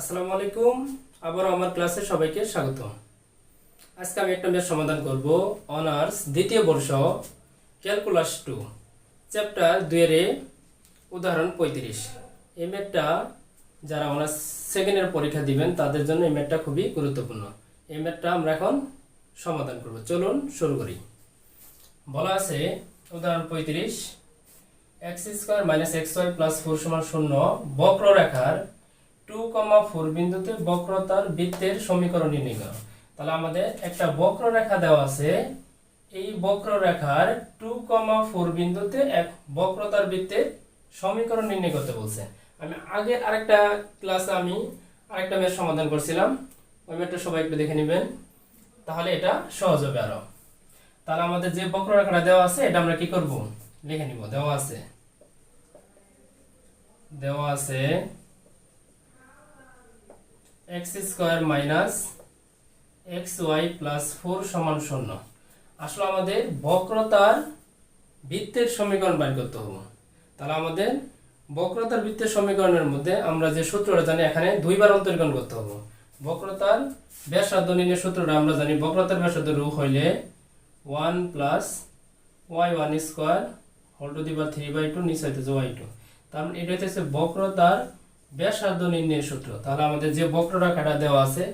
আসসালামু আলাইকুম। আবার আমার ক্লাসে সবাইকে স্বাগত আজকে আমি একটা ম্যাথ সমাধান করব, অনার্স, দ্বিতীয় বর্ষ, ক্যালকুলাস টু। চ্যাপ্টার দুয়ের উদাহরণ পঁয়ত্রিশ। এই ম্যাথটা যারা অনার্স সেকেন্ডের পরীক্ষা দিবেন, তাদের জন্য এই ম্যাথটা খুবই গুরুত্বপূর্ণ। এই ম্যাথটা আমরা এখন সমাধান করব। চলুন শুরু করি। বলা আছে, উদাহরণ পঁয়ত্রিশ, x square minus x y plus four সমান শূন্য, বক্ররেখার টু কমা ফোর বিন্দুতে বক্রতার বৃত্তের সমীকরণ নির্ণয় তাহলে আমাদের একটা বক্ররেখা দেওয়া আছে। এই বক্ররেখার টু কমা ফোর বিন্দুতে এক বক্রতার বৃত্তের সমীকরণ নির্ণয় করতে বলছে। আমি আগে আরেকটা ক্লাসে আমি আরেকটা ম্যাথ সমাধান করছিলাম। ওই ম্যাথটা সবাই একটু দেখে নেবেন। তাহলে এটা সহজ হবে আরও। তাহলে আমাদের যে বক্ররেখাটা দেওয়া আছে, এটা আমরা কি করব? লিখে নিব। দেওয়া আছে। দেওয়া আছে x square minus x y plus four সমান শূন্য। আসলে আমাদের বক্রতার বৃত্তের সমীকরণ বের করতে হবে। তাহলে আমাদের বক্রতার বৃত্তের সমীকরণের মধ্যে আমরা যে সূত্রটা জানি, এখানে দুইবার অন্তরীকরণ করতে হবে। বক্রতার ব্যাসার্ধ নির্ণয়ের সূত্রটা আমরা জানি, বক্রতার ব্যাসার্ধ রূপ হইলে one plus y one square whole to the power three by two, নিচে হইতেছে ওয়াই টু। তার মানে এটা হইতেছে বক্রতার ব্যাসার্ধ নির্ণয়ের সূত্র। তাহলে আমাদের যে বক্ররেখাটা দেওয়া আছে,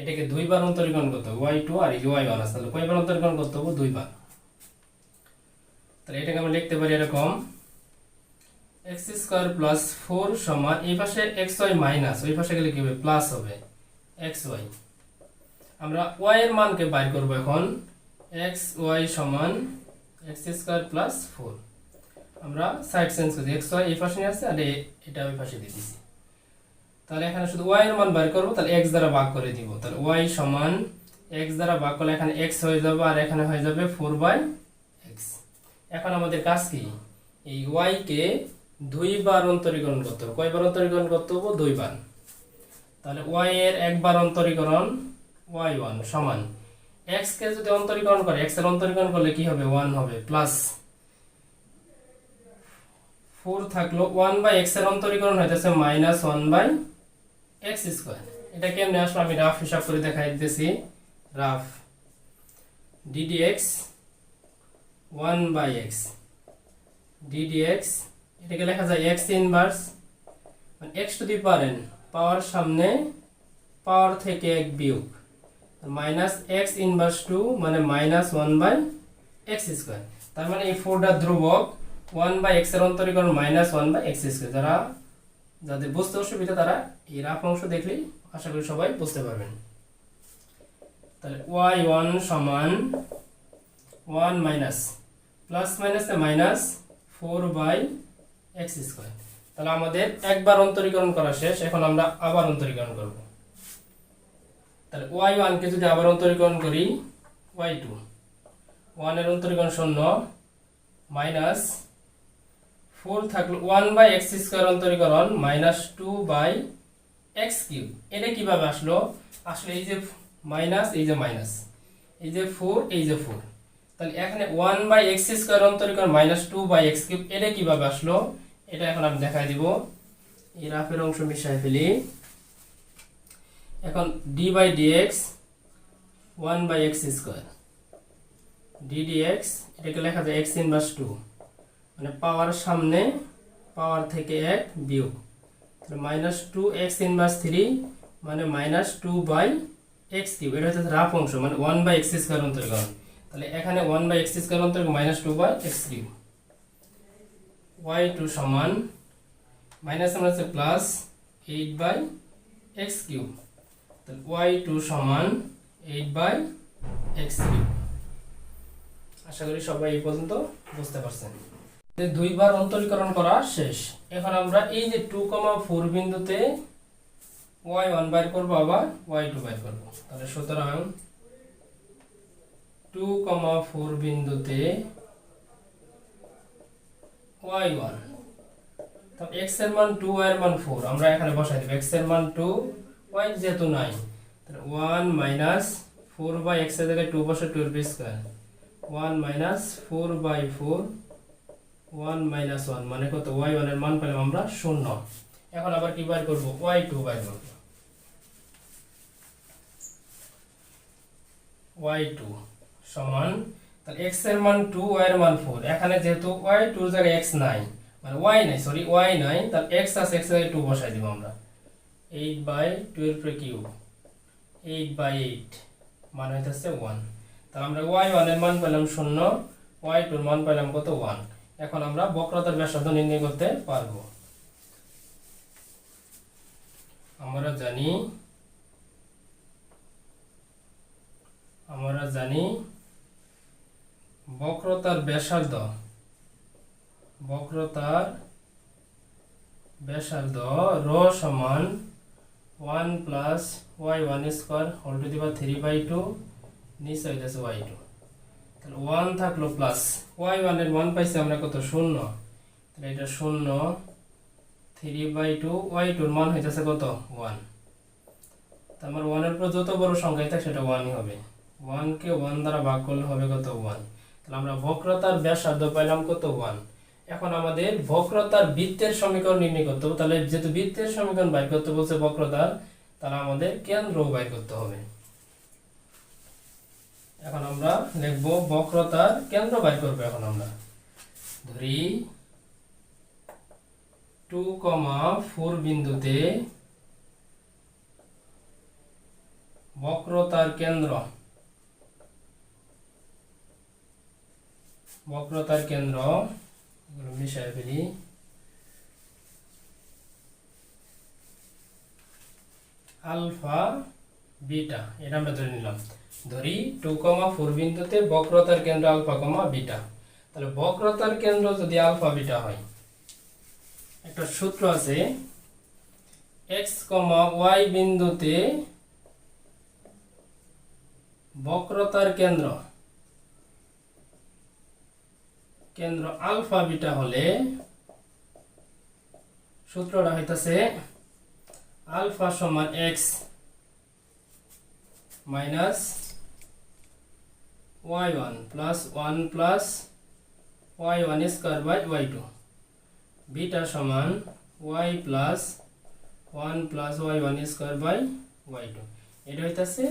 এটাকে দুইবার অন্তরীকরণ করতে হবে। ওয়াই টু আর ওয়াই ওয়ান আছে, তাহলে কয়বার অন্তরীকরণ করতে হবে? দুইবার তাহলে এটাকে আমরা লিখতে পারি এরকম এক্স স্কোয়ার প্লাস ফোর সমান এই পাশে এক্স ওয়াই মাইনাস ওই পাশে গেলে কি হবে? প্লাস হবে এক্স ওয়াই আমরা ওয়াই এর মানকে বাইর করব এখন এক্স ওয়াই সমান এক্স স্কোয়ার প্লাস ফোর আমরা সাইড চেঞ্জ করি এক্স ওয়াই এই পাশে নিয়ে আর এটা ওই পাশে দিয়ে দিছি। তাহলে এখানে শুধু ওয়াই এর মান বের করব, তাহলে এক্স দ্বারা ভাগ করে দিব। তাহলে ওয়াই সমান এক্স দ্বারা ভাগ করলে এখানে এক্স হয়ে যাবে আর এখানে হয়ে যাবে ফোর বাই এক্স এখন আমাদের কাজ কি? এই ওয়াই কে দুইবার অন্তরীকরণ করতে হবে। কয়বার অন্তরীকরণ করতে হবে? দুইবার। তাহলে ওয়াই এর একবার অন্তরীকরণ ওয়াই ওয়ান সমান। এক্স কে যদি অন্তরীকরণ করে এক্সের অন্তরীকরণ করলে কি হবে? ওয়ান হবে। প্লাস ফোর থাকল ওয়ান বাই এক্সের অন্তরীকরণ হইতেছে minus one by x square এটা কেমনে আসলে? আমি রাফ হিসাব করে দেখাই দিতেছি। Rough dd x one by x এটাকে লেখা যায় এক্স ইনভার্স মানে এক্স টু দি পাওয়ার পারেন পাওয়ার সামনে পাওয়ার থেকে এক বিয়োগ। মাইনাস এক্স ইনভার্স টু মানে minus one by x square তার মানে এই ফোরটা ধ্রুবক ওয়ান বাই এক্সের অন্তরীকরণ minus one by x square যারা যাদের বুঝতে অসুবিধা তারা এই রাফ অংশ দেখলেই আশা করি সবাই বুঝতে পারবেন। তাহলে ওয়াই ওয়ান সমান one minus plus minus minus four by x square তাহলে আমাদের একবার অন্তরীকরণ করা শেষ, এখন আমরা আবার অন্তরীকরণ করব। তাহলে ওয়াই ওয়ানকে যদি আবার অন্তরীকরণ করি ওয়াই টু ওয়ানের অন্তরীকরণ শূন্য মাইনাস ফোর থাকল one by x square অন্তরীকরণ minus two by x cube. এটা কীভাবে আসলো? আসলে এই যে মাইনাস, এই যে মাইনাস। এই যে ফোর, এই যে ফোর। তাহলে এখানে one by x square অন্তরীকরণ minus two by x cube, এটা কীভাবে আসলো? এটা এখন আমি দেখাই দিব। এই রাফের অংশ মিশাই ফেলি। এখন d by dx one by x square. D dx এটাকে লেখা যায় এক্স ইনভার্স টু। মানে পাওয়ার সামনে, পাওয়ার থেকে এক বিয়োগ। Minus two x inverse three মানে minus two by x cube এটা হচ্ছে রাফ অংশ মানে ওয়ান বাই এক্স স্কোয়ার অন্তর্গণ তাহলে এখানে one by x square অন্তর্গণ minus two by x cube y two সমান মাইনাস আমরা হচ্ছে plus eight by x cube তাহলে ওয়াই টু সমান এইট বাই এক্স কিউব আশা করি সবাই এই পর্যন্ত বুঝতে পারছেন। দুইবার অন্তরীকরণ করা শেষ। এখন আমরা এই যে টু কমা ফোর বিন্দুতে ওয়াই ওয়ান বাইর করব, আবার ওয়াই টু বাইর করব। তাহলে সুতরাং টু কমা ফোর বিন্দুতে ওয়াই ওয়ান তো এক্সের মান টু ওয়াই এর মান ফোর আমরা এখানে বসাই দেবো এক্সের মান টু ওয়াই যেহেতু নাই ওয়ান মাইনাস ফোর বাই এক্সের জায়গায় টু বসে টু এর square one minus four by four one minus one মানে কত? ওয়াই ওয়ানের মান পেলাম আমরা শূন্য। এখন আবার কি বার করব? ওয়াই টু বার করব। ওয়াই টু সমান, তাহলে এক্সের মান টু ওয়াই এর মান ফোর এখানে যেহেতু ওয়াই টু জায়গায় এক্স নাই মানে ওয়াই নাই সরি ওয়াই নাই, তাহলে এক্স আছে এক্স জায়গায় টু বসাই দিব আমরা। Eight by twelve Q eight by eight মানে হইতেছে ওয়ান তাহলে আমরা ওয়াই ওয়ানের মান পেলাম শূন্য ওয়াই টুর মান পেলাম কত? ওয়ান এখন আমরা বক্রতার ব্যাসার্ধ নির্ণয় করতে পারব। আমরা জানি আমরা জানি বক্রতার ব্যাসার্ধ বক্রতার ব্যাসার্ধ র সমান one plus Y one square whole to the power three by two, নিচে হইতেছে ওয়াই টু। তাহলে ওয়ান থাকল প্লাস ওয়াই ওয়ানের ওয়ান পাইছি আমরা কত? শূন্য। তাহলে এটা শূন্য থ্রি বাই টু ওয়াই টুর মান হইতেছে কত? ওয়ান তার মানে ওয়ানের পর যত বড় সংখ্যাই থাকে, সেটা ওয়ানই হবে। ওয়ানকে ওয়ান দ্বারা ভাগ করলে হবে কত? ওয়ান তাহলে আমরা বক্রতার ব্যাসার্ধ পাইলাম কত? ওয়ান এখন আমাদের বক্রতার বৃত্তের সমীকরণ নির্ণয় করতে হবে। তাহলে যেহেতু বৃত্তের সমীকরণ বাইর করতে বলছে বক্রতার, তাহলে আমাদের কেন্দ্র বাইর করতে হবে। এখন আমরা লিখব বক্রতার কেন্দ্র বাইর করব এখন আমরা। ধরি টু কমা ফোর বিন্দুতে বক্রতার কেন্দ্র। বক্রতার কেন্দ্র মিশাই ফেলি। আলফা বিটা, এটা আমরা ধরে নিলাম। ধরি টু কমা ফোর বিন্দুতে বক্রতার কেন্দ্র আলফা কমা বিটা। তাহলে বক্রতার কেন্দ্র যদি আলফা বিটা হয়, একটা সূত্র আছে এক্স কমা ওয়াই বিন্দুতে বক্রতার কেন্দ্র কেন্দ্র আলফা বিটা হলে সূত্রটা হইতাছে আলফা সমান X minus Y one plus one plus Y one square by Y two beta সমান Y plus one plus Y one square by Y two এটা হইতাছে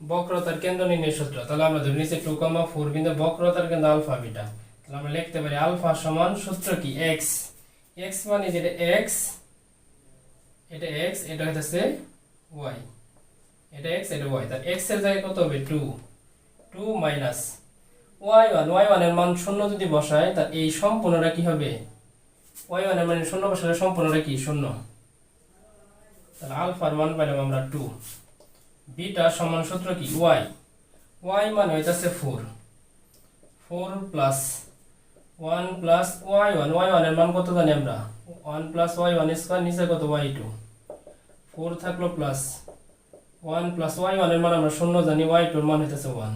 বক্রতার কেন্দ্র নির্ণয় সূত্র। তাহলে আমরা ধরে নিচ্ছি টু কমা ফোর বিন্দু বক্রতার কেন্দ্র আলফা বিটা তাহলে আমরা লিখতে পারি আলফা সমান সূত্র কি? এক্স এক্স মানে যেটা এক্স এটা এক্স এটা হইতাছে ওয়াই এটা এক্স এটা ওয়াই তাহলে এক্সের জায়গায় কত হবে? Two two minus Y one Y ওয়ানের মান শূন্য যদি বসায় তা এই সম্পূর্ণটা কি হবে? ওয়াই ওয়ানের মানে শূন্য বসালে সম্পূর্ণটা কি? শূন্য। তাহলে আলফার মান পাইলাম আমরা টু বিটা সমান সূত্র কি? ওয়াই ওয়াই মানে হইতাছে four four plus one plus Y one Y ওয়ানের মান কত জানি আমরা? One plus Y one square নিচে কত? ওয়াই টু ফোর থাকল প্লাস ওয়ান প্লাস ওয়াই ওয়ানের মান আমরা শূন্য জানি, ওয়াই টুর মান হইতেছে one.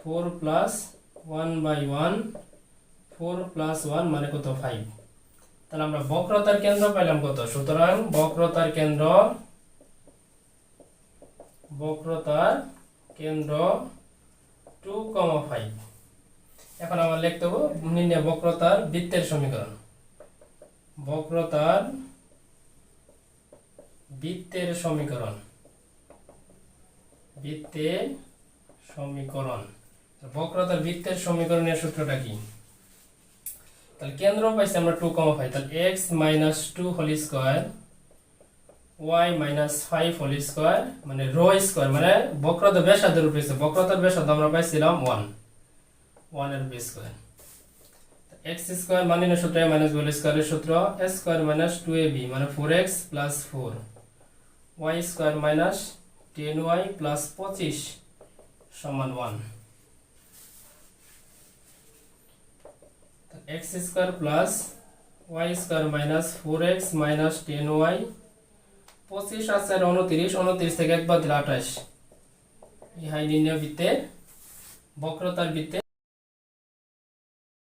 Four plus one by one, four plus one মানে কত? ফাইভ। তাহলে আমরা বক্রতার কেন্দ্র পাইলাম কত? সুতরাং বক্রতার কেন্দ্র বক্রতার কেন্দ্র টু কমা ফাইভ। এখন আমরা লিখতে হবে নির্ণয় বক্রতার বৃত্তের সমীকরণ। বক্রতার বৃত্তের সমীকরণ। বৃত্তের সমীকরণ। বক্রতার বৃত্তের সমীকরণের সূত্রটা কি? তাহলে কেন্দ্র পাইছি আমরা টু কমা ফাইভ তাহলে x minus two whole square y minus five whole square মানে রো স্কোয়ার মানে বক্রতা ব্যাসার্ধের উপরে বক্রতার ব্যাসার্ধ আমরা পাইছিলাম ওয়ান ওয়ানের বি স্কোয়ার এক্স স্কোয়ার মানে না সূত্র মাইনাস বি স্কোয়ারের সূত্র A square minus two A B মানে four X plus four Y square minus ten Y plus পঁচিশ সমান one X square plus Y square minus four X minus ten Y, পঁচিশ আর উনত্রিশ উনত্রিশ থেকে একবার আঠাশ। ইহাই নির্ণয় বৃত্তের বক্রতার বৃত্তে